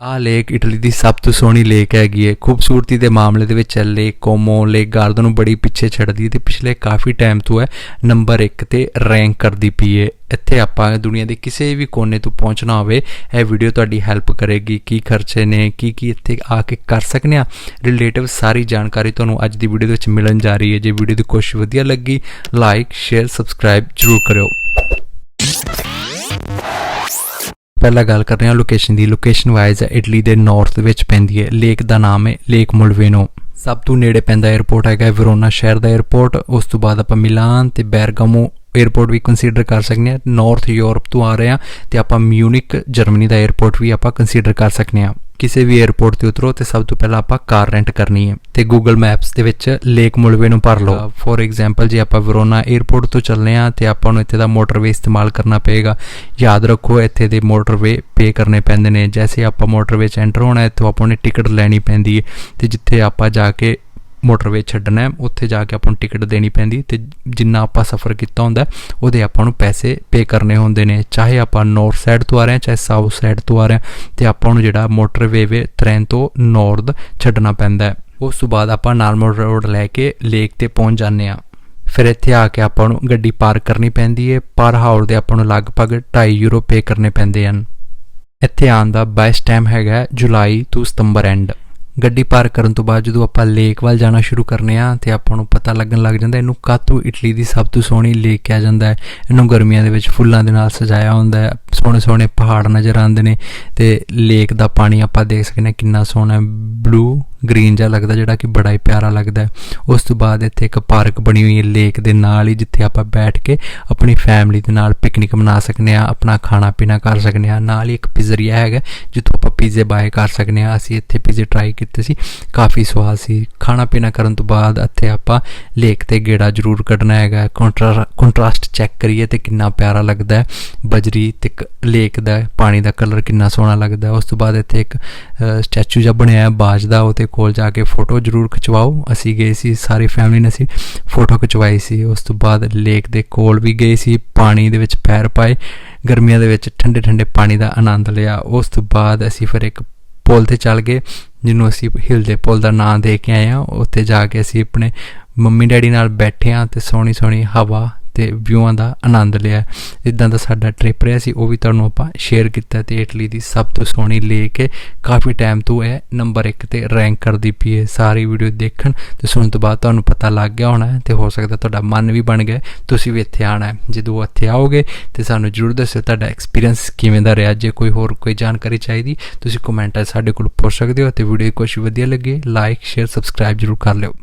ਆ lake Italy ਦੀ ਸਭ ਤੋਂ ਸੋਹਣੀ ਲੇਕ ਹੈਗੀ ਹੈ। ਖੂਬਸੂਰਤੀ ਦੇ ਮਾਮਲੇ ਦੇ ਵਿੱਚ ਲੇਕ ਕੋਮੋ ਲੇਕ ਗਾਰਡਨ ਨੂੰ ਬੜੀ ਪਿੱਛੇ ਛੱਡਦੀ ਹੈ ਤੇ ਪਿਛਲੇ ਕਾਫੀ ਟਾਈਮ ਤੋਂ ਹੈ ਨੰਬਰ 1 ਤੇ ਰੈਂਕ ਕਰਦੀ ਪਈ ਹੈ। ਇੱਥੇ ਆਪਾਂ ਦੁਨੀਆ ਦੇ ਕਿਸੇ ਵੀ ਕੋਨੇ ਤੋਂ ਪਹੁੰਚਣਾ ਹੋਵੇ, ਇਹ ਵੀਡੀਓ ਤੁਹਾਡੀ ਹੈਲਪ ਕਰੇਗੀ। ਕੀ ਖਰਚੇ ਨੇ, ਕੀ ਕੀ ਇੱਥੇ ਆ ਕੇ ਕਰ ਸਕਨੇ ਆ? ਰਿਲੇਟਿਵ ਸਾਰੀ ਜਾਣਕਾਰੀ ਤੁਹਾਨੂੰ ਅੱਜ ਦੀ ਵੀਡੀਓ ਦੇ ਵਿੱਚ ਮਿਲਣ ਜਾ ਰਹੀ ਹੈ। ਜੇ ਵੀਡੀਓ ਦੀ ਕੋਸ਼ਿਸ਼ ਵਧੀਆ ਲੱਗੀ ਲਾਈਕ ਸ਼ੇਅਰ ਸਬਸਕ੍ਰਾਈਬ ਜ਼ਰੂਰ ਕਰਿਓ। ਪਹਿਲਾਂ ਗੱਲ ਕਰ ਰਹੇ ਹਾਂ ਲੋਕੇਸ਼ਨ ਦੀ। ਲੋਕੇਸ਼ਨ ਵਾਈਜ਼ ਇਟਲੀ ਦੇ ਨਾਰਥ ਵਿੱਚ ਪੈਂਦੀ ਹੈ। ਲੇਕ ਦਾ ਨਾਮ ਹੈ ਲੇਕ ਮੁਲਵੇਨੋ ਸਭ ਤੋਂ ਨੇੜੇ ਪੈਂਦਾ 에ਅਰਪੋਰਟ ਹੈਗਾ ਵਿਰੋਨਾ ਸ਼ਹਿਰ ਦਾ 에ਅਰਪੋਰਟ ਉਸ ਤੋਂ ਬਾਅਦ ਆਪਾਂ ਮਿਲਾਨ ਤੇ ਬੈਰਗਾਮੋ ਏਅਰਪੋਰਟ ਵੀ ਕੰਸੀਡਰ ਕਰ ਸਕਦੇ ਆ। ਨਾਰਥ ਯੂਰਪ ਤੋਂ ਆ ਰਹੇ ਆ ਤੇ ਆਪਾਂ ਮਿਊਨਿਕ ਜਰਮਨੀ ਦਾ ਏਅਰਪੋਰਟ ਵੀ ਆਪਾਂ ਕੰਸੀਡਰ ਕਰ ਸਕਦੇ ਆ। ਕਿਸੇ ਵੀ ਏਅਰਪੋਰਟ ਤੇ ਉਤਰੋ ਤੇ ਸਭ ਤੋਂ ਪਹਿਲਾਂ ਆਪਾਂ ਕਾਰ ਰੈਂਟ ਕਰਨੀ ਹੈ ਤੇ ਗੂਗਲ ਮੈਪਸ ਦੇ ਵਿੱਚ ਲੇਕ ਮੁਲਵੇ ਨੂੰ ਭਰ ਲਓ। ਫੋਰ ਐਗਜ਼ਾਮਪਲ ਜੇ ਆਪਾਂ ਵਰੋਨਾ ਏਅਰਪੋਰਟ ਤੋਂ ਚੱਲਨੇ ਆ ਤੇ ਆਪਾਂ ਨੂੰ ਇੱਥੇ ਦਾ ਮੋਟਰਵੇ ਇਸਤੇਮਾਲ ਕਰਨਾ ਪਏਗਾ। ਯਾਦ ਰੱਖੋ ਇੱਥੇ ਦੇ ਮੋਟਰਵੇ ਪੇ ਕਰਨੇ ਪੈਂਦੇ ਨੇ। ਜੈਸੇ ਆਪਾਂ ਮੋਟਰਵੇ ਚ ਐਂਟਰ ਹੋਣਾ ਹੈ ਤਾਂ ਆਪਾਂ ਨੂੰ ਟਿਕਟ ਲੈਣੀ ਪੈਂਦੀ ਹੈ ਤੇ ਜਿੱਥੇ ਆਪਾਂ ਜਾ ਕੇ ਮੋਟਰਵੇ ਛੱਡਣਾ ਹੈ, ਉੱਥੇ ਜਾ ਕੇ ਆਪਾਂ ਨੂੰ ਟਿਕਟ ਦੇਣੀ ਪੈਂਦੀ ਤੇ ਜਿੰਨਾ ਆਪਾਂ ਸਫ਼ਰ ਕੀਤਾ ਹੁੰਦਾ ਉਹਦੇ ਆਪਾਂ ਨੂੰ ਪੈਸੇ ਪੇ ਕਰਨੇ ਹੁੰਦੇ ਨੇ। ਚਾਹੇ ਆਪਾਂ ਨੌਰਥ ਸਾਈਡ ਤੋਂ ਆ ਰਹੇ ਹਾਂ, ਚਾਹੇ ਸਾਊਥ ਸਾਈਡ ਤੋਂ ਆ ਰਹੇ ਹਾਂ, ਤੇ ਆਪਾਂ ਨੂੰ ਜਿਹੜਾ ਮੋਟਰਵੇ ਵੇ ਟ੍ਰੇਨ ਤੋਂ ਨਾਰਥ ਛੱਡਣਾ ਪੈਂਦਾ ਹੈ। ਉਸ ਤੋਂ ਬਾਅਦ ਆਪਾਂ ਨਾਰਮਲ ਰੋਡ ਲੈ ਕੇ ਲੇਕ ਤੇ ਪਹੁੰਚ ਜਾਂਦੇ ਹਾਂ। ਫਿਰ ਇੱਥੇ ਆ ਕੇ ਆਪਾਂ ਨੂੰ ਗੱਡੀ ਪਾਰਕ ਕਰਨੀ ਪੈਂਦੀ ਹੈ। ਪਰ ਹਾਵਰ ਦੇ ਆਪਾਂ ਨੂੰ ਲਗਭਗ 2.5 ਯੂਰੋ ਪੇ ਕਰਨੇ ਪੈਂਦੇ ਹਨ। ਇੱਥੇ ਆਉਣ ਦਾ ਬੈਸਟ ਟਾਈਮ ਹੈਗਾ ਜੁਲਾਈ ਤੋਂ ਸਤੰਬਰ ਐਂਡ ਗੱਡੀ ਪਾਰਕ ਕਰਨ ਤੋਂ ਬਾਅਦ ਜਦੋਂ ਆਪਾਂ ਲੇਕ ਵੱਲ ਜਾਣਾ ਸ਼ੁਰੂ ਕਰਨੇ ਆ ਤੇ ਆਪਾਂ ਨੂੰ ਪਤਾ ਲੱਗਣ ਲੱਗ ਜਾਂਦਾ ਇਹਨੂੰ ਕਾਤੂ ਇਟਲੀ ਦੀ ਸਭ ਤੋਂ ਸੋਹਣੀ ਲੇਕ ਕਿਹਾ ਜਾਂਦਾ ਹੈ। ਇਹਨੂੰ ਗਰਮੀਆਂ ਦੇ ਵਿੱਚ ਫੁੱਲਾਂ ਦੇ ਨਾਲ ਸਜਾਇਆ ਹੁੰਦਾ ਹੈ। ਸੋਹਣੇ ਸੋਹਣੇ ਪਹਾੜ ਨਜ਼ਰ ਆਉਂਦੇ ਨੇ ਤੇ ਲੇਕ ਦਾ ਪਾਣੀ ਆਪਾਂ ਦੇਖ ਸਕਦੇ ਹਾਂ ਕਿੰਨਾ ਸੋਹਣਾ ਬਲੂ ਗ੍ਰੀਨ ਜਿਹਾ ਲੱਗਦਾ ਜਿਹੜਾ ਕਿ ਬੜਾ ਹੀ ਪਿਆਰਾ ਲੱਗਦਾ ਉਸ ਤੋਂ ਬਾਅਦ ਇੱਥੇ ਇੱਕ ਪਾਰਕ ਬਣੀ ਹੋਈ ਹੈ ਲੇਕ ਦੇ ਨਾਲ ਹੀ, ਜਿੱਥੇ ਆਪਾਂ ਬੈਠ ਕੇ ਆਪਣੀ ਫੈਮਿਲੀ ਦੇ ਨਾਲ ਪਿਕਨਿਕ ਮਨਾ ਸਕਨੇ ਆ ਆਪਣਾ ਖਾਣਾ ਪੀਣਾ ਕਰ ਸਕਨੇ ਆ ਨਾਲ ਹੀ ਇੱਕ ਪਿਜ਼ਰੀਆ ਹੈਗਾ ਜਿੱਥੋਂ ਆਪਾਂ ਪੀਜ਼ੇ ਬਾਏ ਕਰ ਸਕਨੇ ਆ ਅਸੀਂ ਇੱਥੇ ਪੀਜ਼ੇ ਟਰਾਈ ਕੀਤੇ ਸੀ, ਕਾਫੀ ਸਵਾਦ ਸੀ। ਖਾਣਾ ਪੀਣਾ ਕਰਨ ਤੋਂ ਬਾਅਦ ਇੱਥੇ ਆਪਾਂ ਲੇਕ ਤੇ ਗੇੜਾ ਜ਼ਰੂਰ ਕੱਢਣਾ ਹੈਗਾ ਕੰਟਰਾਸਟ ਚੈੱਕ ਕਰੀਏ ਤੇ ਕਿੰਨਾ ਪਿਆਰਾ ਲੱਗਦਾ ਹੈ। ਬਜਰੀ ਤੇ ਇੱਕ ਲੇਕ ਦਾ ਪਾਣੀ ਦਾ ਕਲਰ ਕਿੰਨਾ ਸੋਹਣਾ ਲੱਗਦਾ ਉਸ ਤੋਂ ਬਾਅਦ ਇੱਥੇ ਇੱਕ ਸਟੈਚੂ ਜਿਹਾ ਬਣਿਆ ਹੈ ਬਾਜ ਦਾ, ਉਹਦੇ ਕੋਲ ਜਾ ਕੇ ਫੋਟੋ ਜ਼ਰੂਰ ਖਿਚਵਾਓ। ਅਸੀਂ ਗਏ ਸੀ, ਸਾਰੀ ਫੈਮਿਲੀ ਨੇ ਅਸੀਂ ਫੋਟੋ ਖਿਚਵਾਈ ਸੀ। ਉਸ ਤੋਂ ਬਾਅਦ ਲੇਕ ਦੇ ਕੋਲ ਵੀ ਗਏ ਸੀ, ਪਾਣੀ ਦੇ ਵਿੱਚ ਪੈਰ ਪਾਏ, ਗਰਮੀਆਂ ਦੇ ਵਿੱਚ ਠੰਡੇ ਠੰਡੇ ਪਾਣੀ ਦਾ ਆਨੰਦ ਲਿਆ। ਉਸ ਤੋਂ ਬਾਅਦ ਅਸੀਂ ਫਿਰ ਇੱਕ ਪੁਲ ਤੇ ਚੱਲ ਗਏ, ਜਿਹਨੂੰ ਅਸੀਂ ਹਿਲ ਦੇ ਪੁਲ ਦਾ ਨਾਂ ਦੇ ਕੇ ਆਏ ਆ ਉੱਥੇ ਜਾ ਕੇ ਅਸੀਂ ਆਪਣੇ ਮੰਮੀ ਡੈਡੀ ਨਾਲ ਬੈਠੇ ਆ ਤੇ ਸੋਹਣੀ ਸੋਹਣੀ ਹਵਾ ਤੇ ਵਿਊਆਂ ਦਾ ਆਨੰਦ ਲਿਆ। ਇਦਾਂ ਦਾ ਸਾਡਾ ਟ੍ਰਿਪ ਰਿਹਾ ਸੀ, ਉਹ ਵੀ ਤੁਹਾਨੂੰ ਆਪਾਂ ਸ਼ੇਅਰ ਕੀਤਾ ਤੇ ਇਟਲੀ ਦੀ ਸਭ ਤੋਂ ਸੋਹਣੀ ਲੇਕ ਹੈ। ਕਾਫੀ ਟਾਈਮ ਤੋਂ ਇਹ ਨੰਬਰ 1 ਤੇ ਰੈਂਕ ਕਰਦੀ ਪਈ ਹੈ। ਸਾਰੀ ਵੀਡੀਓ ਦੇਖਣ ਤੇ ਸੁਣਨ ਤੋਂ ਬਾਅਦ ਤੁਹਾਨੂੰ ਪਤਾ ਲੱਗ ਗਿਆ ਹੋਣਾ ਹੈ ਤੇ ਹੋ ਸਕਦਾ ਤੁਹਾਡਾ ਮਨ ਵੀ ਬਣ ਗਿਆ, ਤੁਸੀਂ ਵੀ ਇੱਥੇ ਆਣਾ ਹੈ। ਜਦੋਂ ਇੱਥੇ ਆਓਗੇ ਤੇ ਸਾਨੂੰ ਜਰੂਰ ਦੱਸਿਓ ਤੁਹਾਡਾ ਐਕਸਪੀਰੀਅੰਸ ਕਿਵੇਂ ਦਾ ਰਿਹਾ। ਜੇ ਕੋਈ ਹੋਰ ਕੋਈ ਜਾਣਕਾਰੀ ਚਾਹੀਦੀ, ਤੁਸੀਂ ਕਮੈਂਟ 'ਚ ਸਾਡੇ ਕੋਲ ਪੁੱਛ ਸਕਦੇ ਹੋ ਤੇ ਵੀਡੀਓ ਕੁਝ ਵਧੀਆ ਲੱਗੇ ਲਾਈਕ ਸ਼ੇਅਰ ਸਬਸਕ੍ਰਾਈਬ ਜਰੂਰ ਕਰ ਲਿਓ।